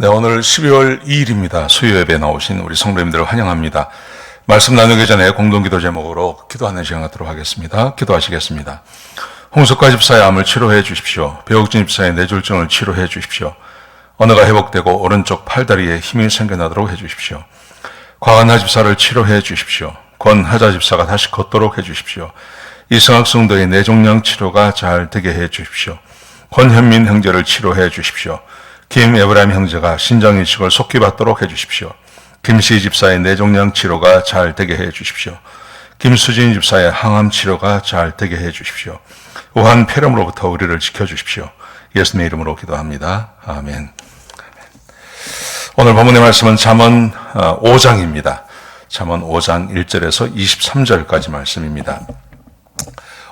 네, 오늘 12월 2일입니다. 수요 예배 나오신 우리 성도님들을 환영합니다. 말씀 나누기 전에 공동기도 제목으로 기도하는 시간 갖도록 하겠습니다. 기도하시겠습니다. 홍석과 집사의 암을 치료해 주십시오. 배옥진 집사의 뇌졸중을 치료해 주십시오. 언어가 회복되고 오른쪽 팔다리에 힘이 생겨나도록 해 주십시오. 과한하 집사를 치료해 주십시오. 권하자 집사가 다시 걷도록 해 주십시오. 이성학 성도의 뇌종양 치료가 잘 되게 해 주십시오. 권현민 형제를 치료해 주십시오. 김 에브라임 형제가 신장 이식을 속히 받도록 해 주십시오. 김씨 집사의 뇌종양 치료가 잘 되게 해 주십시오. 김수진 집사의 항암 치료가 잘 되게 해 주십시오. 우한 폐렴으로부터 우리를 지켜 주십시오. 예수님의 이름으로 기도합니다. 아멘. 오늘 본문의 말씀은 잠언 5장입니다. 잠언 5장 1절에서 23절까지 말씀입니다.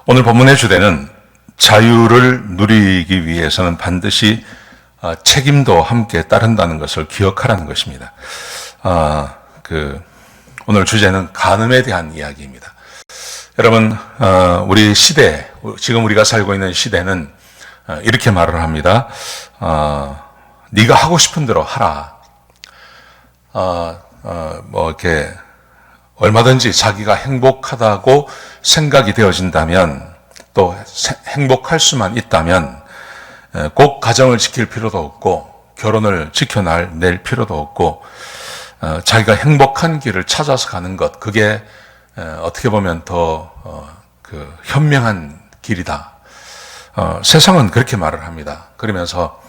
오늘 본문의 주제는 자유를 누리기 위해서는 반드시 어, 책임도 함께 따른다는 것을 기억하라는 것입니다. 아, 그 오늘 주제는 간음에 대한 이야기입니다. 여러분, 어, 우리 시대, 지금 우리가 살고 있는 시대는 어, 이렇게 말을 합니다. 네가 하고 싶은 대로 하라. 뭐 이렇게 얼마든지 자기가 행복하다고 생각이 되어진다면 또 행복할 수만 있다면 꼭 가정을 지킬 필요도 없고 결혼을 지켜낼 필요도 없고 어, 자기가 행복한 길을 찾아서 가는 것 그게 어떻게 보면 더그 어, 현명한 길이다. 어, 세상은 그렇게 말을 합니다. 그러면서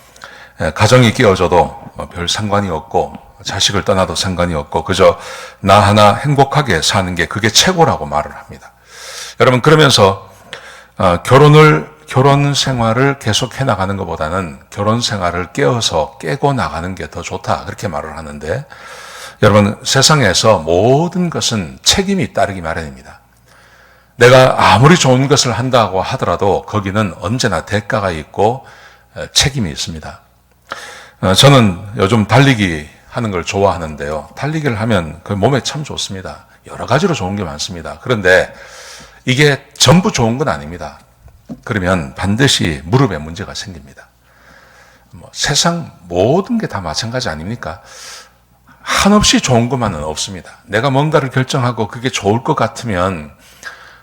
가정이 끼어져도 별 상관이 없고 자식을 떠나도 상관이 없고 그저 나 하나 행복하게 사는 게 그게 최고라고 말을 합니다. 여러분 그러면서 결혼을 결혼 생활을 계속 해 나가는 것보다는 결혼 생활을 깨어서 깨고 나가는 게 더 좋다. 그렇게 말을 하는데 여러분 세상에서 모든 것은 책임이 따르기 마련입니다. 내가 아무리 좋은 것을 한다고 하더라도 거기는 언제나 대가가 있고 책임이 있습니다. 어, 저는 요즘 달리기 하는 걸 좋아하는데요. 달리기를 하면 그 몸에 참 좋습니다. 여러 가지로 좋은 게 많습니다. 그런데 이게 전부 좋은 건 아닙니다. 그러면 반드시 무릎에 문제가 생깁니다. 뭐 세상 모든 게 다 마찬가지 아닙니까? 한없이 좋은 것만은 없습니다. 내가 뭔가를 결정하고 그게 좋을 것 같으면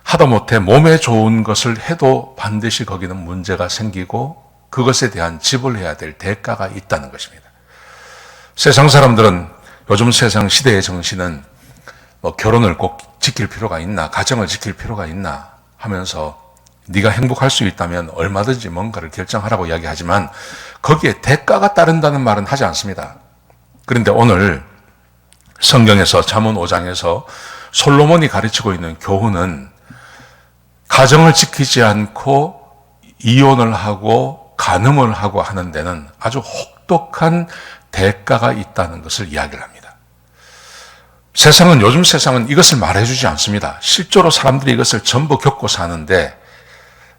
하다 못해 몸에 좋은 것을 해도 반드시 거기는 문제가 생기고 그것에 대한 지불해야 될 대가가 있다는 것입니다. 세상 사람들은 요즘 세상 시대의 정신은 뭐 결혼을 꼭 지킬 필요가 있나, 가정을 지킬 필요가 있나 하면서 네가 행복할 수 있다면 얼마든지 뭔가를 결정하라고 이야기하지만 거기에 대가가 따른다는 말은 하지 않습니다. 그런데 오늘 성경에서 잠언 5장에서 솔로몬이 가르치고 있는 교훈은 가정을 지키지 않고 이혼을 하고 간음을 하고 하는 데는 아주 혹독한 대가가 있다는 것을 이야기를 합니다. 세상은 요즘 세상은 이것을 말해주지 않습니다. 실제로 사람들이 이것을 전부 겪고 사는데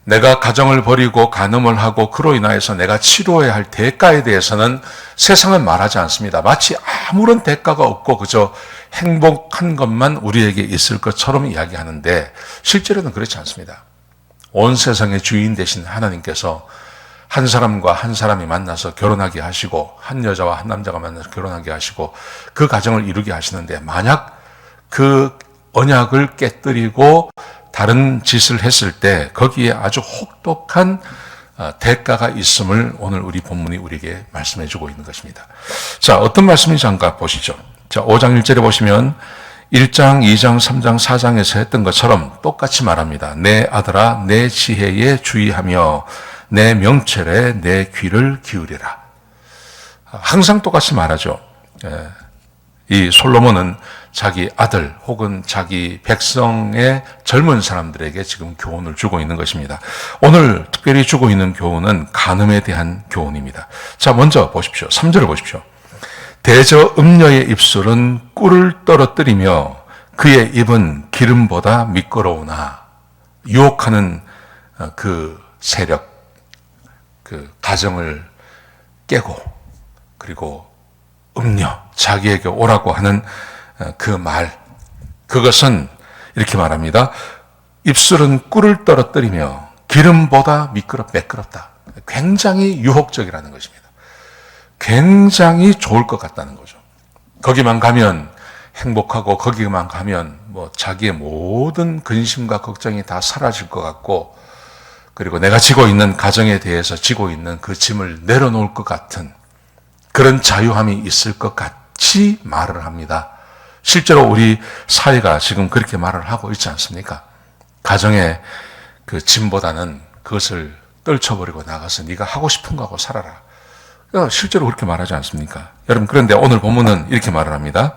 내가 가정을 버리고 간음을 하고 그로 인하여서 내가 치료해야 할 대가에 대해서는 세상은 말하지 않습니다. 마치 아무런 대가가 없고 그저 행복한 것만 우리에게 있을 것처럼 이야기하는데 실제로는 그렇지 않습니다. 온 세상의 주인 되신 하나님께서 한 사람과 한 사람이 만나서 결혼하게 하시고 한 여자와 한 남자가 만나서 결혼하게 하시고 그 가정을 이루게 하시는데 만약 그 언약을 깨뜨리고 다른 짓을 했을 때 거기에 아주 혹독한 어, 대가가 있음을 오늘 우리 본문이 우리에게 말씀해 주고 있는 것입니다. 자, 어떤 말씀인지 한번 보시죠. 자, 5장 1절에 보시면 1장, 2장, 3장, 4장에서 했던 것처럼 똑같이 말합니다. 내 아들아, 내 지혜에 주의하며 내 명철에 내 귀를 기울이라. 항상 똑같이 말하죠. 예. 이 솔로몬은 자기 아들 혹은 자기 백성의 젊은 사람들에게 지금 교훈을 주고 있는 것입니다. 오늘 특별히 주고 있는 교훈은 간음에 대한 교훈입니다. 자, 먼저 보십시오. 3절을 보십시오. 대저 음녀의 입술은 꿀을 떨어뜨리며 그의 입은 기름보다 미끄러우나 유혹하는 어, 그 세력, 그 가정을 깨고 그리고 음녀, 자기에게 오라고 하는 어, 그 말, 그것은 이렇게 말합니다. 입술은 꿀을 떨어뜨리며 기름보다 미끄럽, 매끄럽다. 굉장히 유혹적이라는 것입니다. 굉장히 좋을 것 같다는 거죠. 거기만 가면 행복하고 거기만 가면 뭐 자기의 모든 근심과 걱정이 다 사라질 것 같고 그리고 내가 지고 있는 가정에 대해서 지고 있는 그 짐을 내려놓을 것 같은 그런 자유함이 있을 것 같이 말을 합니다. 실제로 우리 사회가 지금 그렇게 말을 하고 있지 않습니까? 가정의 그 짐보다는 그것을 떨쳐버리고 나가서 네가 하고 싶은 거 하고 살아라. 그러니까 실제로 그렇게 말하지 않습니까? 여러분 그런데 오늘 본문은 이렇게 말을 합니다.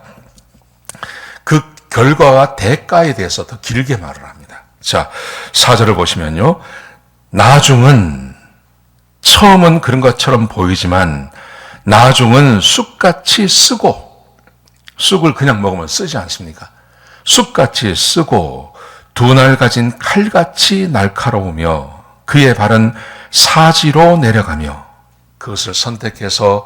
그 결과와 대가에 대해서 더 길게 말을 합니다. 자, 사절을 보시면요. 나중은 처음은 그런 것처럼 보이지만 나중은 쑥같이 쓰고 쑥을 그냥 먹으면 쓰지 않습니까? 쑥같이 쓰고 두 날 가진 칼같이 날카로우며 그의 발은 사지로 내려가며 그것을 선택해서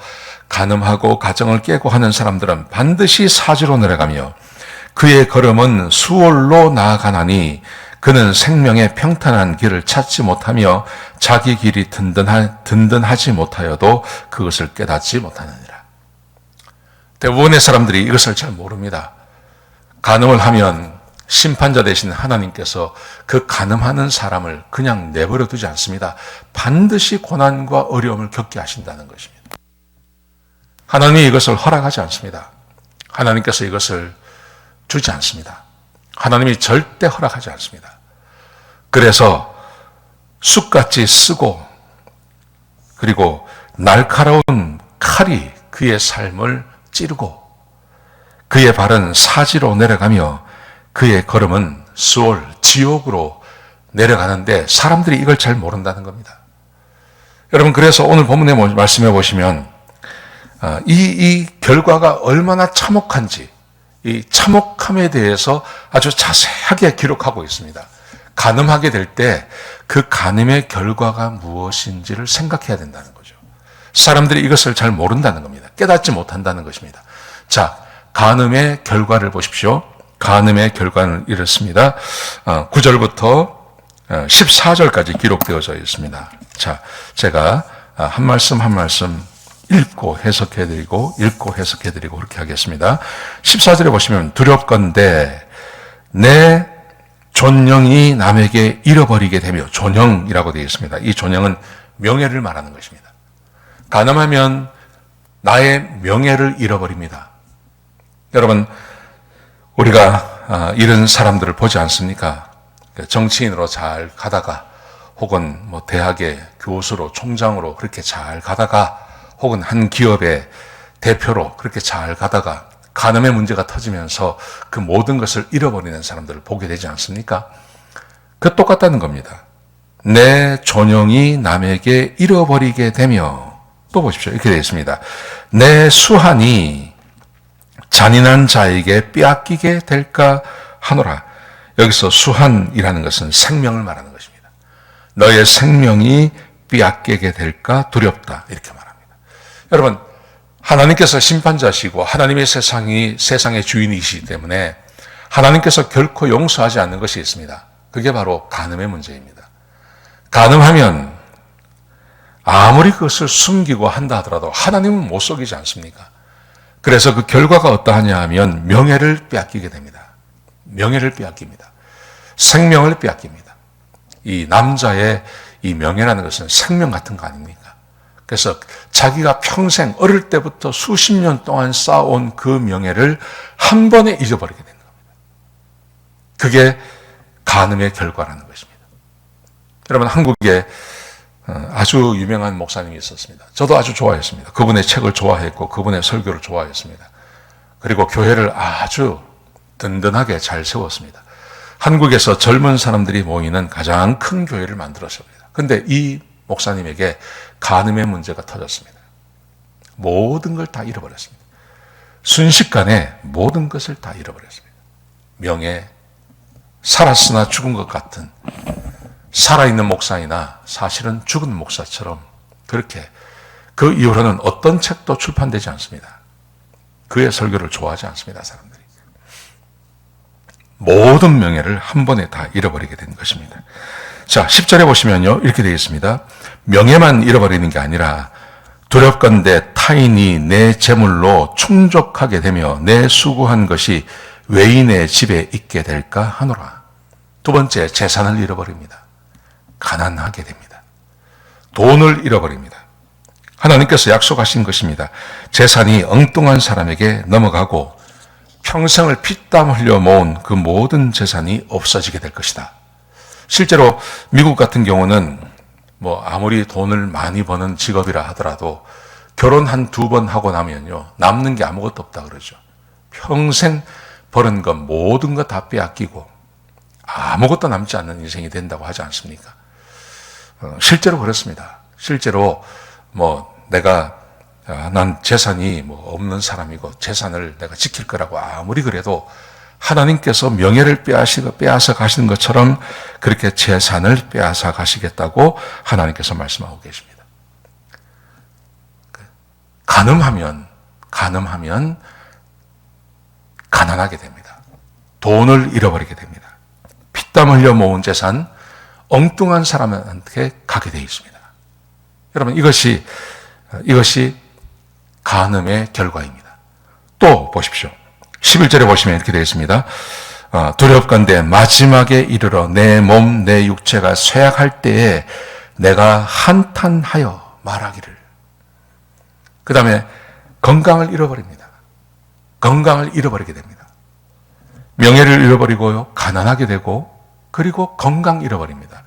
가늠하고 가정을 깨고 하는 사람들은 반드시 사지로 내려가며 그의 걸음은 수월로 나아가나니 그는 생명의 평탄한 길을 찾지 못하며 자기 길이 든든하, 든든하지 못하여도 그것을 깨닫지 못하느니라. 대부분의 사람들이 이것을 잘 모릅니다. 간음을 하면 심판자 대신 하나님께서 그 간음하는 사람을 그냥 내버려 두지 않습니다. 반드시 고난과 어려움을 겪게 하신다는 것입니다. 하나님이 이것을 허락하지 않습니다. 하나님께서 이것을 주지 않습니다. 하나님이 절대 허락하지 않습니다. 그래서 쑥같이 쓰고 그리고 날카로운 칼이 그의 삶을 찌르고 그의 발은 사지로 내려가며 그의 걸음은 수월, 지옥으로 내려가는데 사람들이 이걸 잘 모른다는 겁니다. 여러분, 그래서 오늘 본문에 말씀해 보시면 아, 이, 이 결과가 얼마나 참혹한지 이 참혹함에 대해서 아주 자세하게 기록하고 있습니다. 가늠하게 될 때 그 가늠의 결과가 무엇인지를 생각해야 된다는 거죠. 사람들이 이것을 잘 모른다는 겁니다. 깨닫지 못한다는 것입니다. 자, 가늠의 결과를 보십시오. 가늠의 결과는 이렇습니다. 9절부터 어, 14절까지 어, 기록되어져 있습니다. 자, 제가 아, 한 말씀 한 말씀 읽고 해석해드리고, 읽고 해석해드리고, 그렇게 하겠습니다. 14절에 보시면, 두렵건대, 내 존영이 남에게 잃어버리게 되며, 존영이라고 되어 있습니다. 이 존영은 명예를 말하는 것입니다. 가늠하면 나의 명예를 잃어버립니다. 여러분, 우리가 아, 이런 사람들을 보지 않습니까? 그 정치인으로 잘 가다가, 혹은 뭐 대학의 교수로, 총장으로 그렇게 잘 가다가, 혹은 한 기업의 대표로 그렇게 잘 가다가 간음의 문제가 터지면서 그 모든 것을 잃어버리는 사람들을 보게 되지 않습니까? 그 똑같다는 겁니다. 내 존영이 남에게 잃어버리게 되며 또 보십시오. 이렇게 되어 있습니다. 내 수한이 잔인한 자에게 빼앗기게 될까 하노라. 여기서 수한이라는 것은 생명을 말하는 것입니다. 너의 생명이 빼앗기게 될까 두렵다. 이렇게 말합니다. 여러분, 하나님께서 심판자시고 하나님의 세상이 세상의 주인이시기 때문에 하나님께서 결코 용서하지 않는 것이 있습니다. 그게 바로 간음의 문제입니다. 간음하면 아무리 그것을 숨기고 한다 하더라도 하나님은 못 속이지 않습니까? 그래서 그 결과가 어떠하냐 하면 명예를 빼앗기게 됩니다. 명예를 빼앗깁니다. 생명을 빼앗깁니다. 이 남자의 이 명예라는 것은 생명 같은 거 아닙니까? 그래서 자기가 평생 어릴 때부터 수십 년 동안 쌓아온 그 명예를 한 번에 잊어버리게 되는 겁니다. 그게 간음의 결과라는 것입니다. 여러분, 한국에 어, 아주 유명한 목사님이 있었습니다. 저도 아주 좋아했습니다. 그분의 책을 좋아했고, 그분의 설교를 좋아했습니다. 그리고 교회를 아주 든든하게 잘 세웠습니다. 한국에서 젊은 사람들이 모이는 가장 큰 교회를 만들었습니다. 근데 이 목사님에게 간음의 문제가 터졌습니다. 모든 걸 다 잃어버렸습니다. 순식간에 모든 것을 다 잃어버렸습니다. 명예, 살았으나 죽은 것 같은 살아있는 목사이나 사실은 죽은 목사처럼 그렇게 그 이후로는 어떤 책도 출판되지 않습니다. 그의 설교를 좋아하지 않습니다, 사람들이. 모든 명예를 한 번에 다 잃어버리게 된 것입니다. 자, 10절에 보시면요. 이렇게 되어 있습니다. 명예만 잃어버리는 게 아니라 두렵건대 타인이 내 재물로 충족하게 되며 내 수고한 것이 외인의 집에 있게 될까 하노라. 두 번째, 재산을 잃어버립니다. 가난하게 됩니다. 돈을 잃어버립니다. 하나님께서 약속하신 것입니다. 재산이 엉뚱한 사람에게 넘어가고 평생을 피땀 흘려 모은 그 모든 재산이 없어지게 될 것이다. 실제로 미국 같은 경우는 뭐 아무리 돈을 많이 버는 직업이라 하더라도 결혼 한 두 번 하고 나면요. 남는 게 아무것도 없다 그러죠. 평생 버는 것 모든 것 다 빼앗기고 아무것도 남지 않는 인생이 된다고 하지 않습니까? 어, 실제로 그렇습니다. 실제로 뭐 내가 아, 난 재산이 뭐 없는 사람이고 재산을 내가 지킬 거라고 아무리 그래도 하나님께서 명예를 빼앗아, 빼앗아 가시는 것처럼 그렇게 재산을 빼앗아 가시겠다고 하나님께서 말씀하고 계십니다. 가늠하면, 가늠하면 가난하게 됩니다. 돈을 잃어버리게 됩니다. 피땀 흘려 모은 재산, 엉뚱한 사람한테 가게 되어 있습니다. 여러분, 이것이, 이것이 간음의 결과입니다. 또 보십시오. 11절에 보시면 이렇게 되어 있습니다. 어, 두렵건대 마지막에 이르러 내 몸, 내 육체가 쇠약할 때에 내가 한탄하여 말하기를. 그 다음에 건강을 잃어버립니다. 건강을 잃어버리게 됩니다. 명예를 잃어버리고요. 가난하게 되고 그리고 건강 잃어버립니다.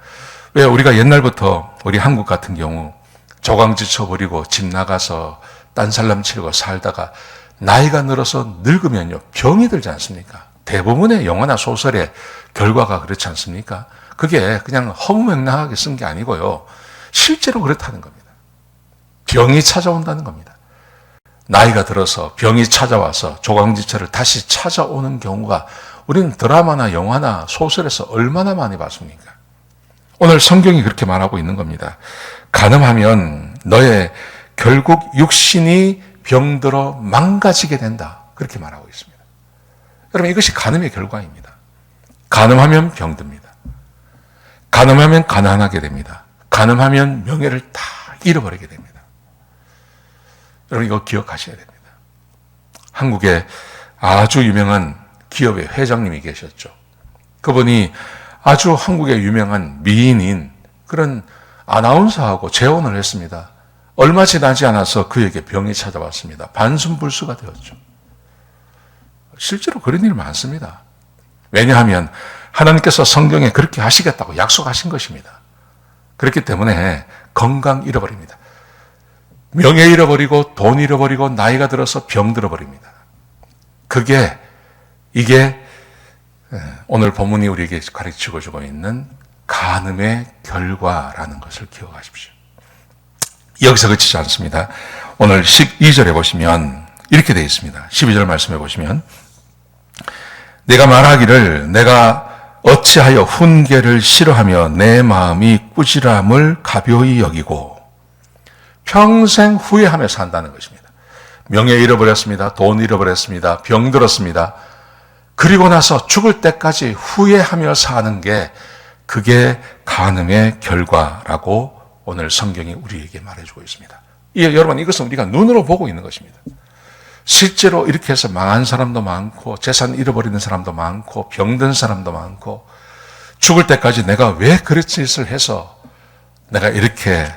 왜 우리가 옛날부터 우리 한국 같은 경우 조강 지쳐 버리고 집 나가서 딴 살람 치고 살다가 나이가 늘어서 늙으면요 병이 들지 않습니까? 대부분의 영화나 소설의 결과가 그렇지 않습니까? 그게 그냥 허무맹랑하게 쓴 게 아니고요 실제로 그렇다는 겁니다. 병이 찾아온다는 겁니다. 나이가 들어서 병이 찾아와서 조강지처를 다시 찾아오는 경우가 우리는 드라마나 영화나 소설에서 얼마나 많이 봤습니까? 오늘 성경이 그렇게 말하고 있는 겁니다. 가늠하면 너의 결국 육신이 병들어 망가지게 된다. 그렇게 말하고 있습니다. 여러분 이것이 간음의 결과입니다. 간음하면 병듭니다. 간음하면 가난하게 됩니다. 간음하면 명예를 다 잃어버리게 됩니다. 여러분 이거 기억하셔야 됩니다. 한국에 아주 유명한 기업의 회장님이 계셨죠. 그분이 아주 한국의 유명한 미인인 그런 아나운서하고 재혼을 했습니다. 얼마 지나지 않아서 그에게 병이 찾아왔습니다. 반순불수가 되었죠. 실제로 그런 일 많습니다. 왜냐하면 하나님께서 성경에 그렇게 하시겠다고 약속하신 것입니다. 그렇기 때문에 건강 잃어버립니다. 명예 잃어버리고 돈 잃어버리고 나이가 들어서 병 들어버립니다. 그게 이게 오늘 본문이 우리에게 가르치고 주고 있는 간음의 결과라는 것을 기억하십시오. 여기서 그치지 않습니다. 오늘 12절에 보시면 이렇게 되어 있습니다. 12절 말씀해 보시면 내가 말하기를 내가 어찌하여 훈계를 싫어하며 내 마음이 꾸지람을 가벼이 여기고 평생 후회하며 산다는 것입니다. 명예 잃어버렸습니다. 돈 잃어버렸습니다. 병 들었습니다. 그리고 나서 죽을 때까지 후회하며 사는 게 그게 간음의 결과라고 오늘 성경이 우리에게 말해주고 있습니다. 예, 여러분 이것은 우리가 눈으로 보고 있는 것입니다. 실제로 이렇게 해서 망한 사람도 많고 재산 잃어버리는 사람도 많고 병든 사람도 많고 죽을 때까지 내가 왜 그런 짓을 해서 내가 이렇게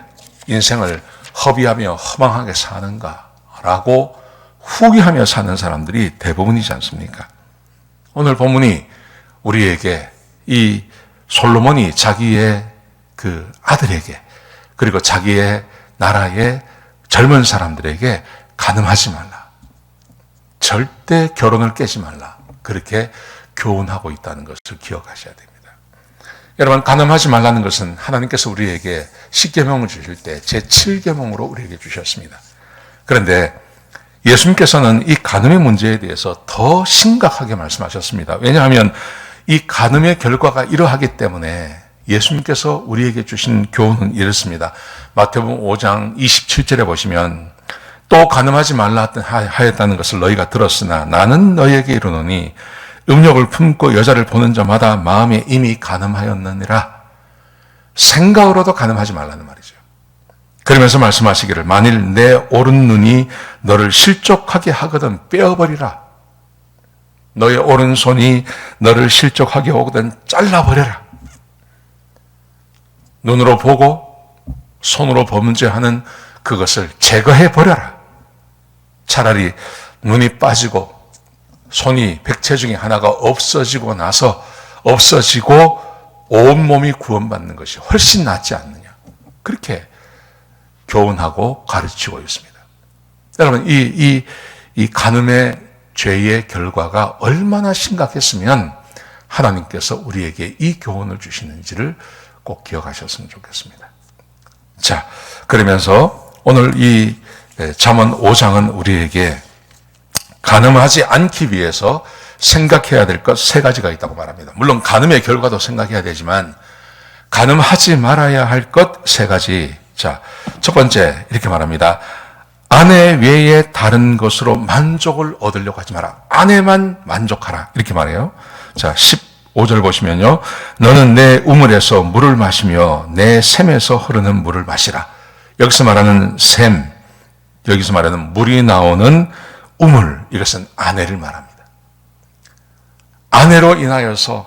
인생을 허비하며 허망하게 사는가라고 후기하며 사는 사람들이 대부분이지 않습니까? 오늘 본문이 우리에게 이 솔로몬이 자기의 그 아들에게 그리고 자기의 나라의 젊은 사람들에게 가늠하지 말라. 절대 결혼을 깨지 말라. 그렇게 교훈하고 있다는 것을 기억하셔야 됩니다. 여러분 가늠하지 말라는 것은 하나님께서 우리에게 십계명을 주실 때 제7계명으로 우리에게 주셨습니다. 그런데 예수님께서는 이 간음의 문제에 대해서 더 심각하게 말씀하셨습니다. 왜냐하면 이 간음의 결과가 이러하기 때문에 예수님께서 우리에게 주신 교훈은 이렇습니다. 마태복음 5장 27절에 보시면 또 가늠하지 말라 하였다는 것을 너희가 들었으나 나는 너희에게 이르노니 음욕을 품고 여자를 보는 자마다 마음에 이미 가늠하였느니라. 생각으로도 가늠하지 말라는 말이죠. 그러면서 말씀하시기를 만일 내 오른 눈이 너를 실족하게 하거든 빼어버리라. 너의 오른손이 너를 실족하게 오거든 잘라버려라. 눈으로 보고 손으로 범죄하는 그것을 제거해 버려라. 차라리 눈이 빠지고 손이 백체 중에 하나가 없어지고 나서 없어지고 온 몸이 구원받는 것이 훨씬 낫지 않느냐. 그렇게 교훈하고 가르치고 있습니다. 여러분, 이, 이, 이 간음의 죄의 결과가 얼마나 심각했으면 하나님께서 우리에게 이 교훈을 주시는지를 꼭 기억하셨으면 좋겠습니다. 자, 그러면서 오늘 이 잠언 5장은 우리에게 간음하지 않기 위해서 생각해야 될 것 세 가지가 있다고 말합니다. 물론 간음의 결과도 생각해야 되지만 간음하지 말아야 할 것 세 가지. 자, 첫 번째 이렇게 말합니다. 아내 외에 다른 것으로 만족을 얻으려고 하지 마라. 아내만 만족하라. 이렇게 말해요. 자, 15절 보시면요. 너는 내 우물에서 물을 마시며 내 샘에서 흐르는 물을 마시라. 여기서 말하는 샘, 여기서 말하는 물이 나오는 우물, 이것은 아내를 말합니다. 아내로 인하여서,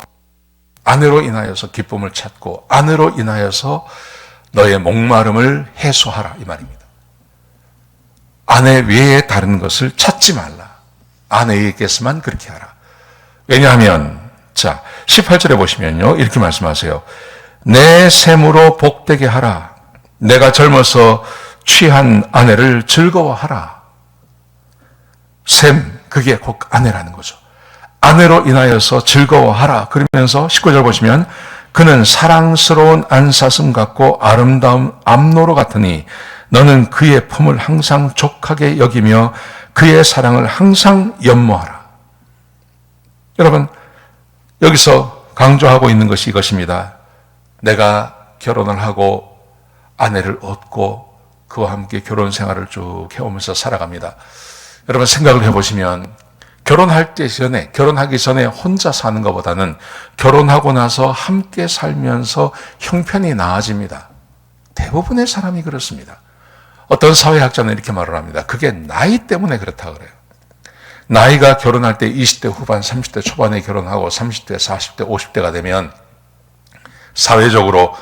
아내로 인하여서 기쁨을 찾고, 아내로 인하여서 너의 목마름을 해소하라. 이 말입니다. 아내 외에 다른 것을 찾지 말라. 아내에게서만 그렇게 하라. 왜냐하면, 자, 18절에 보시면요. 이렇게 말씀하세요. 내 샘으로 복되게 하라. 내가 젊어서 취한 아내를 즐거워하라. 샘, 그게 곧 아내라는 거죠. 아내로 인하여서 즐거워하라. 그러면서 19절 보시면 그는 사랑스러운 안사슴 같고 아름다운 암노로 같으니 너는 그의 품을 항상 족하게 여기며 그의 사랑을 항상 연모하라. 여러분, 여기서 강조하고 있는 것이 이것입니다. 내가 결혼을 하고 아내를 얻고 그와 함께 결혼 생활을 쭉 해오면서 살아갑니다. 여러분 생각을 해보시면 결혼할 때 전에, 결혼하기 전에 혼자 사는 것보다는 결혼하고 나서 함께 살면서 형편이 나아집니다. 대부분의 사람이 그렇습니다. 어떤 사회학자는 이렇게 말을 합니다. 그게 나이 때문에 그렇다 그래요. 나이가 결혼할 때 20대 후반, 30대 초반에 결혼하고 30대, 40대, 50대가 되면 사회적으로,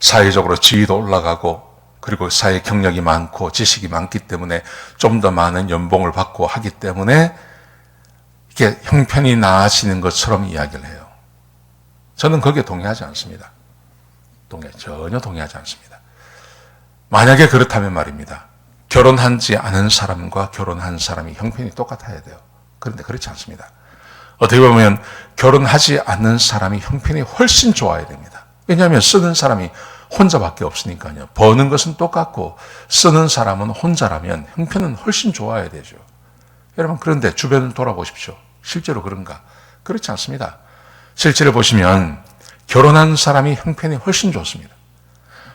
사회적으로 지위도 올라가고 그리고 사회 경력이 많고 지식이 많기 때문에 좀 더 많은 연봉을 받고 하기 때문에 이게 형편이 나아지는 것처럼 이야기를 해요. 저는 거기에 동의하지 않습니다. 동의, 전혀 동의하지 않습니다. 만약에 그렇다면 말입니다. 결혼하지 않은 사람과 결혼한 사람이 형편이 똑같아야 돼요. 그런데 그렇지 않습니다. 어떻게 보면 결혼하지 않는 사람이 형편이 훨씬 좋아야 됩니다. 왜냐하면 쓰는 사람이 혼자밖에 없으니까요. 버는 것은 똑같고 쓰는 사람은 혼자라면 형편은 훨씬 좋아야 되죠. 여러분 그런데 주변을 돌아보십시오. 실제로 그런가? 그렇지 않습니다. 실제로 보시면 결혼한 사람이 형편이 훨씬 좋습니다.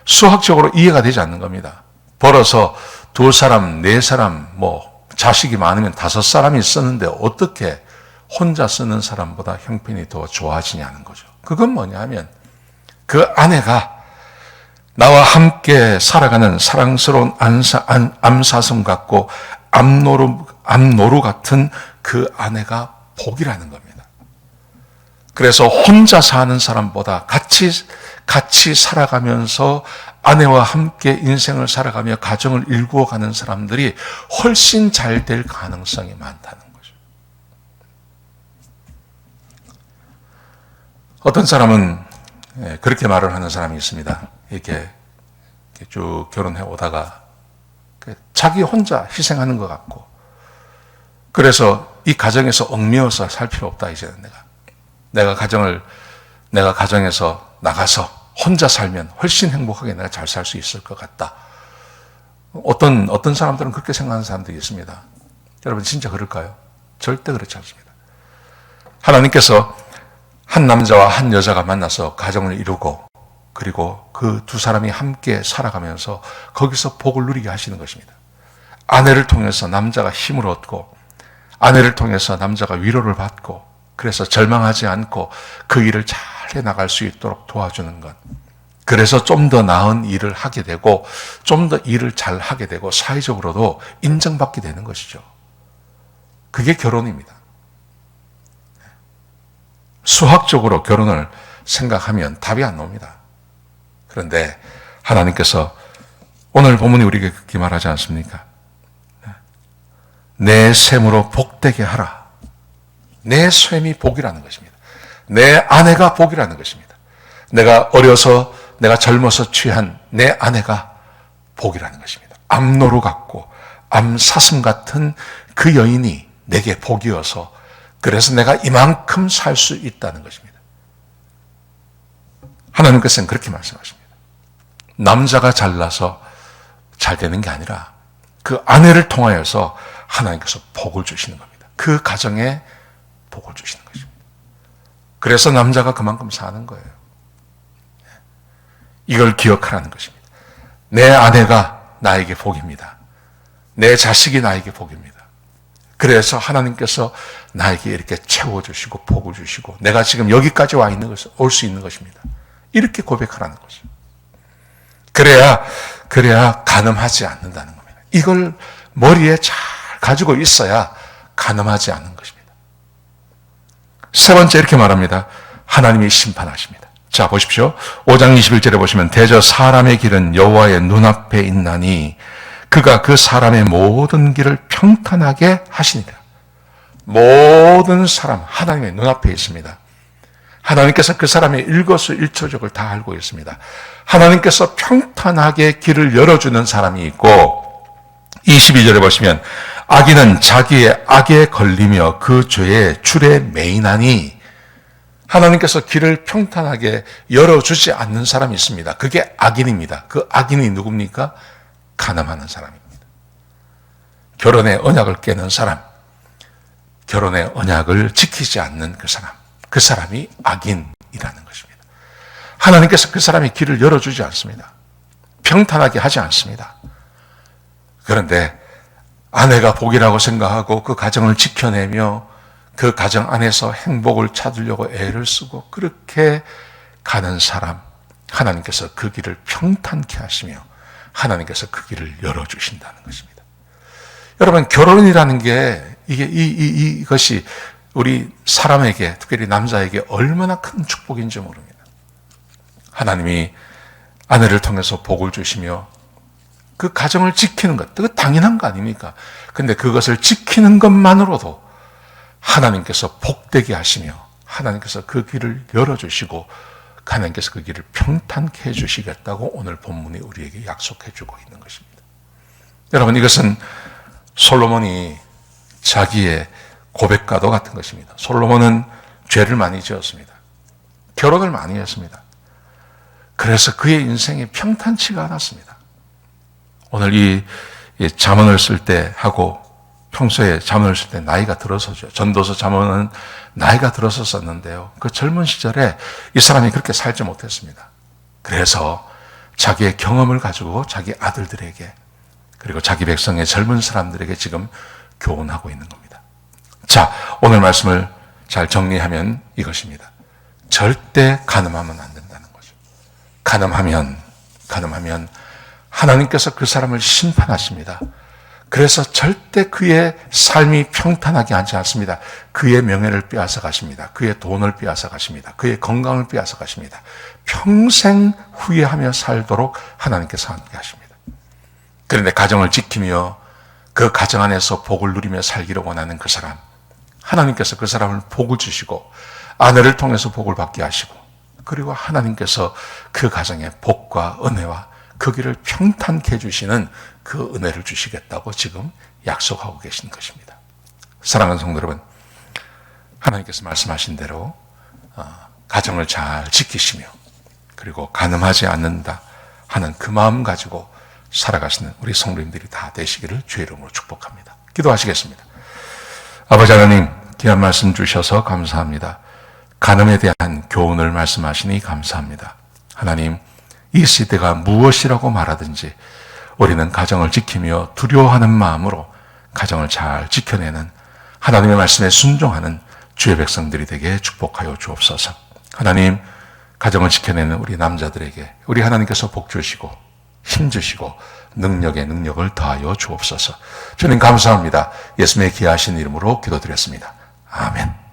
수학적으로 이해가 되지 않는 겁니다. 벌어서 두 사람, 네 사람, 뭐 자식이 많으면 다섯 사람이 쓰는데 어떻게 혼자 쓰는 사람보다 형편이 더 좋아지냐는 거죠. 그건 뭐냐 하면 그 아내가 나와 함께 살아가는 사랑스러운 안사, 안, 암사슴 같고 암노루, 암노루 같은 그 아내가 복이라는 겁니다. 그래서 혼자 사는 사람보다 같이, 같이 살아가면서 아내와 함께 인생을 살아가며 가정을 일구어 가는 사람들이 훨씬 잘 될 가능성이 많다는 거죠. 어떤 사람은 예, 그렇게 말을 하는 사람이 있습니다. 이렇게, 쭉 결혼해 오다가 그 자기 혼자 희생하는 것 같고 그래서 이 가정에서 얽매여서 살 필요 없다 이제는 내가 내가 가정을 내가 가정에서 나가서 혼자 살면 훨씬 행복하게 내가 잘 살 수 있을 것 같다. 어떤 어떤 사람들은 그렇게 생각하는 사람들이 있습니다. 여러분 진짜 그럴까요? 절대 그렇지 않습니다. 하나님께서 한 남자와 한 여자가 만나서 가정을 이루고 그리고 그 두 사람이 함께 살아가면서 거기서 복을 누리게 하시는 것입니다. 아내를 통해서 남자가 힘을 얻고 아내를 통해서 남자가 위로를 받고 그래서 절망하지 않고 그 일을 잘 해나갈 수 있도록 도와주는 것. 그래서 좀 더 나은 일을 하게 되고 좀 더 일을 잘 하게 되고 사회적으로도 인정받게 되는 것이죠. 그게 결혼입니다. 수학적으로 결혼을 생각하면 답이 안 나옵니다. 그런데 하나님께서 오늘 본문이 우리에게 그렇게 말하지 않습니까? 내 셈으로 복되게 하라. 내 셈이 복이라는 것입니다. 내 아내가 복이라는 것입니다. 내가 어려서 내가 젊어서 취한 내 아내가 복이라는 것입니다. 암노루 같고 암사슴 같은 그 여인이 내게 복이어서 그래서 내가 이만큼 살 수 있다는 것입니다. 하나님께서는 그렇게 말씀하십니다. 남자가 잘나서 잘 되는 게 아니라 그 아내를 통하여서 하나님께서 복을 주시는 겁니다. 그 가정에 복을 주시는 것입니다. 그래서 남자가 그만큼 사는 거예요. 이걸 기억하라는 것입니다. 내 아내가 나에게 복입니다. 내 자식이 나에게 복입니다. 그래서 하나님께서 나에게 이렇게 채워주시고 복을 주시고 내가 지금 여기까지 와 있는 것을 올 수 있는 것입니다. 이렇게 고백하라는 거죠. 그래야 그래야 가늠하지 않는다는 겁니다. 이걸 머리에 잘 가지고 있어야 가늠하지 않는 것입니다. 세 번째 이렇게 말합니다. 하나님이 심판하십니다. 자 보십시오. 5장 21절에 보시면 대저 사람의 길은 여호와의 눈앞에 있나니 그가 그 사람의 모든 길을 평탄하게 하시니라. 모든 사람 하나님의 눈앞에 있습니다. 하나님께서 그 사람의 일거수일투족을 다 알고 있습니다. 하나님께서 평탄하게 길을 열어주는 사람이 있고 22절에 보시면 악인은 자기의 악에 걸리며 그 죄의 줄에 매인하니 하나님께서 길을 평탄하게 열어주지 않는 사람이 있습니다. 그게 악인입니다. 그 악인이 누굽니까? 가늠하는 사람입니다. 결혼의 언약을 깨는 사람, 결혼의 언약을 지키지 않는 그 사람, 그 사람이 악인이라는 것입니다. 하나님께서 그 사람의 길을 열어주지 않습니다. 평탄하게 하지 않습니다. 그런데 아내가 복이라고 생각하고 그 가정을 지켜내며 그 가정 안에서 행복을 찾으려고 애를 쓰고 그렇게 가는 사람, 하나님께서 그 길을 평탄케 하시며 하나님께서 그 길을 열어주신다는 것입니다. 여러분, 결혼이라는 게, 이게, 이, 이, 이것이 우리 사람에게, 특별히 남자에게 얼마나 큰 축복인지 모릅니다. 하나님이 아내를 통해서 복을 주시며 그 가정을 지키는 것, 그 당연한 거 아닙니까? 근데 그것을 지키는 것만으로도 하나님께서 복되게 하시며 하나님께서 그 길을 열어주시고 하나님께서 그 길을 평탄케 해주시겠다고 오늘 본문이 우리에게 약속해 주고 있는 것입니다. 여러분, 이것은 솔로몬이 자기의 고백과도 같은 것입니다. 솔로몬은 죄를 많이 지었습니다. 결혼을 많이 했습니다. 그래서 그의 인생이 평탄치가 않았습니다. 오늘 이 자문을 쓸 때 하고 평소에 자문을 쓸 때 나이가 들어서죠. 전도서 자문은 나이가 들어서 썼는데요. 그 젊은 시절에 이 사람이 그렇게 살지 못했습니다. 그래서 자기의 경험을 가지고 자기 아들들에게 그리고 자기 백성의 젊은 사람들에게 지금 교훈하고 있는 겁니다. 자, 오늘 말씀을 잘 정리하면 이것입니다. 절대 가늠하면 안 된다는 거죠. 가늠하면, 가늠하면 하나님께서 그 사람을 심판하십니다. 그래서 절대 그의 삶이 평탄하게 하지 않습니다. 그의 명예를 빼앗아 가십니다. 그의 돈을 빼앗아 가십니다. 그의 건강을 빼앗아 가십니다. 평생 후회하며 살도록 하나님께서 함께 하십니다. 그런데 가정을 지키며 그 가정 안에서 복을 누리며 살기를 원하는 그 사람, 하나님께서 그 사람을 복을 주시고 아내를 통해서 복을 받게 하시고 그리고 하나님께서 그 가정에 복과 은혜와 그 길을 평탄케 해주시는 그 은혜를 주시겠다고 지금 약속하고 계신 것입니다. 사랑하는 성도 여러분, 하나님께서 말씀하신 대로 어, 가정을 잘 지키시며 그리고 가늠하지 않는다 하는 그 마음 가지고 살아가시는 우리 성도님들이 다 되시기를 주의 이름으로 축복합니다. 기도하시겠습니다. 아버지 하나님, 귀한 말씀 주셔서 감사합니다. 가늠에 대한 교훈을 말씀하시니 감사합니다. 하나님, 이 시대가 무엇이라고 말하든지 우리는 가정을 지키며 두려워하는 마음으로 가정을 잘 지켜내는 하나님의 말씀에 순종하는 주의 백성들이 되게 축복하여 주옵소서. 하나님, 가정을 지켜내는 우리 남자들에게 우리 하나님께서 복 주시고 힘 주시고 능력에 능력을 더하여 주옵소서. 주님 감사합니다. 예수님의 귀하신 이름으로 기도드렸습니다. 아멘.